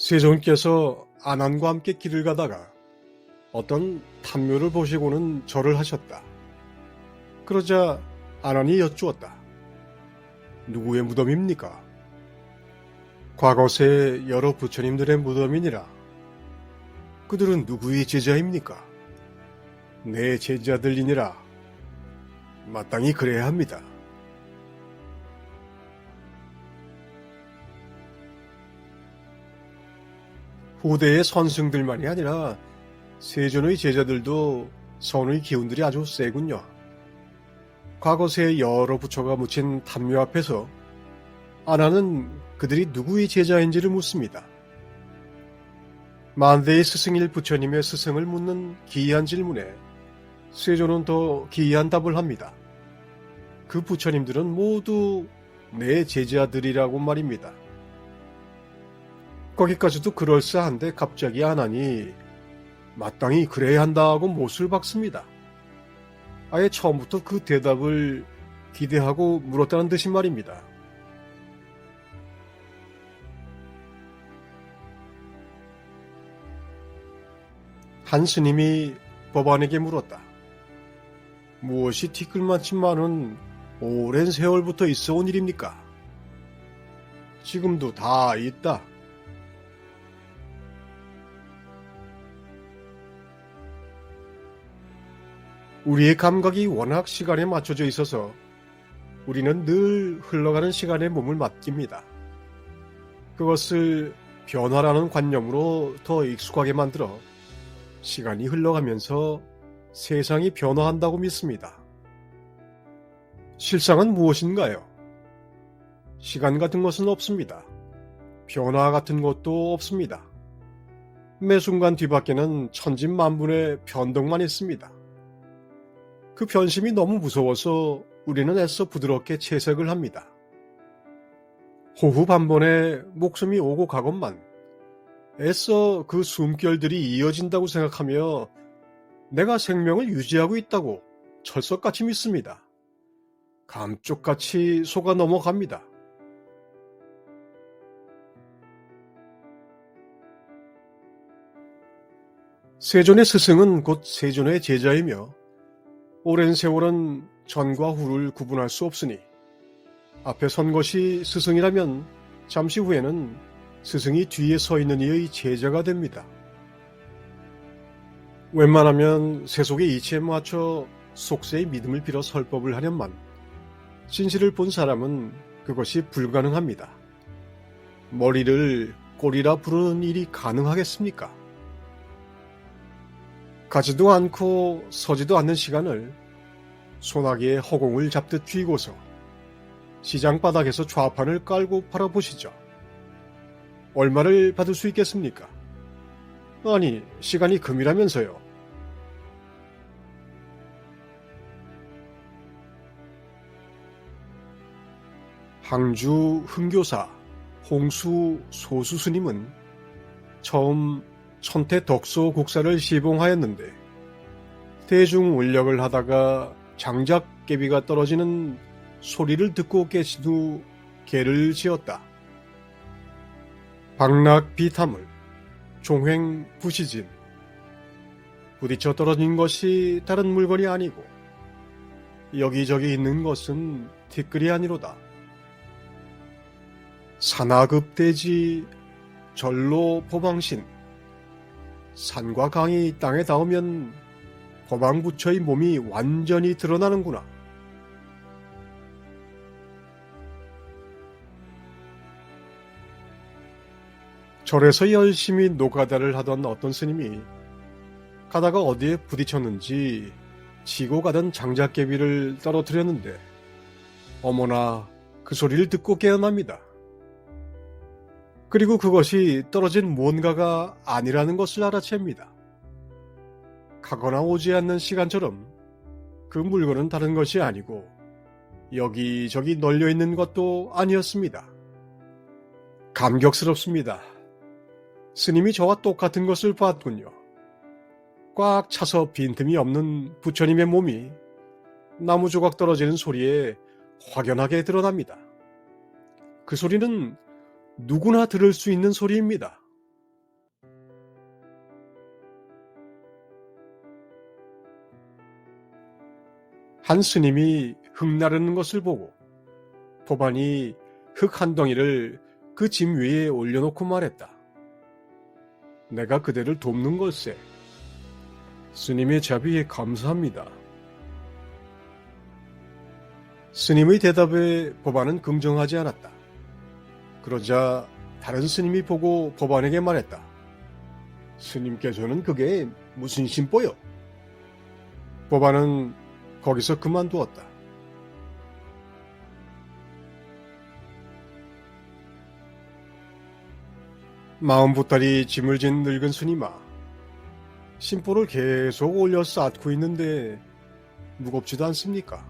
세존께서 아난과 함께 길을 가다가 어떤 탐묘를 보시고는 절을 하셨다. 그러자 아난이 여쭈었다. 누구의 무덤입니까? 과거세 여러 부처님들의 무덤이니라. 그들은 누구의 제자입니까? 내 제자들이니라. 마땅히 그래야 합니다. 후대의 선승들만이 아니라 세존의 제자들도 선의 기운들이 아주 세군요. 과거세 여러 부처가 묻힌 탐묘 앞에서 아나는 그들이 누구의 제자인지를 묻습니다. 만대의 스승일 부처님의 스승을 묻는 기이한 질문에 세존은 더 기이한 답을 합니다. 그 부처님들은 모두 내 제자들이라고 말입니다. 거기까지도 그럴싸한데 갑자기 아나니 마땅히 그래야 한다고 못을 박습니다. 아예 처음부터 그 대답을 기대하고 물었다는 듯이 말입니다. 한 스님이 법안에게 물었다. 무엇이 티끌만치만은 오랜 세월부터 있어 온 일입니까? 지금도 다 있다. 우리의 감각이 워낙 시간에 맞춰져 있어서 우리는 늘 흘러가는 시간에 몸을 맡깁니다. 그것을 변화라는 관념으로 더 익숙하게 만들어 시간이 흘러가면서 세상이 변화한다고 믿습니다. 실상은 무엇인가요? 시간 같은 것은 없습니다. 변화 같은 것도 없습니다. 매 순간 뒤밖에는 천진만분의 변동만 있습니다. 그 변심이 너무 무서워서 우리는 애써 부드럽게 채색을 합니다. 호흡 한 번에 목숨이 오고 가건만 애써 그 숨결들이 이어진다고 생각하며 내가 생명을 유지하고 있다고 철석같이 믿습니다. 감쪽같이 속아 넘어갑니다. 세존의 스승은 곧 세존의 제자이며 오랜 세월은 전과 후를 구분할 수 없으니 앞에 선 것이 스승이라면 잠시 후에는 스승이 뒤에 서 있는 이의 제자가 됩니다. 웬만하면 세속의 이치에 맞춰 속세의 믿음을 빌어 설법을 하련만 진실을 본 사람은 그것이 불가능합니다. 머리를 꼬리라 부르는 일이 가능하겠습니까? 가지도 않고 서지도 않는 시간을 소나기의 허공을 잡듯 쥐고서 시장 바닥에서 좌판을 깔고 팔아보시죠. 얼마를 받을 수 있겠습니까? 아니, 시간이 금이라면서요. 항주 흥교사 홍수 소수스님은 처음 천태 덕소 국사를 시봉하였는데 대중 울력을 하다가 장작개비가 떨어지는 소리를 듣고 깨신 후 개를 지었다. 박락 비타물, 종횡 부시진. 부딪혀 떨어진 것이 다른 물건이 아니고 여기저기 있는 것은 티끌이 아니로다. 산하급대지 절로 포방신 산과 강이 땅에 닿으면 법왕부처의 몸이 완전히 드러나는구나. 절에서 열심히 노가다를 하던 어떤 스님이 가다가 어디에 부딪혔는지 지고 가던 장작개비를 떨어뜨렸는데 어머나 그 소리를 듣고 깨어납니다. 그리고 그것이 떨어진 뭔가가 아니라는 것을 알아챕니다. 가거나 오지 않는 시간처럼 그 물건은 다른 것이 아니고 여기저기 널려 있는 것도 아니었습니다. 감격스럽습니다. 스님이 저와 똑같은 것을 봤군요. 꽉 차서 빈틈이 없는 부처님의 몸이 나무 조각 떨어지는 소리에 확연하게 드러납니다. 그 소리는 누구나 들을 수 있는 소리입니다. 한 스님이 흙 나르는 것을 보고 포반이 흙 한 덩이를 그 짐 위에 올려놓고 말했다. 내가 그대를 돕는 걸세. 스님의 자비에 감사합니다. 스님의 대답에 법안은 긍정하지 않았다. 그러자 다른 스님이 보고 법안에게 말했다. 스님께서는 그게 무슨 심보요? 법안은 거기서 그만두었다. 마음 보따리 짐을 진 늙은 스님아. 심보를 계속 올려 쌓고 있는데 무겁지도 않습니까?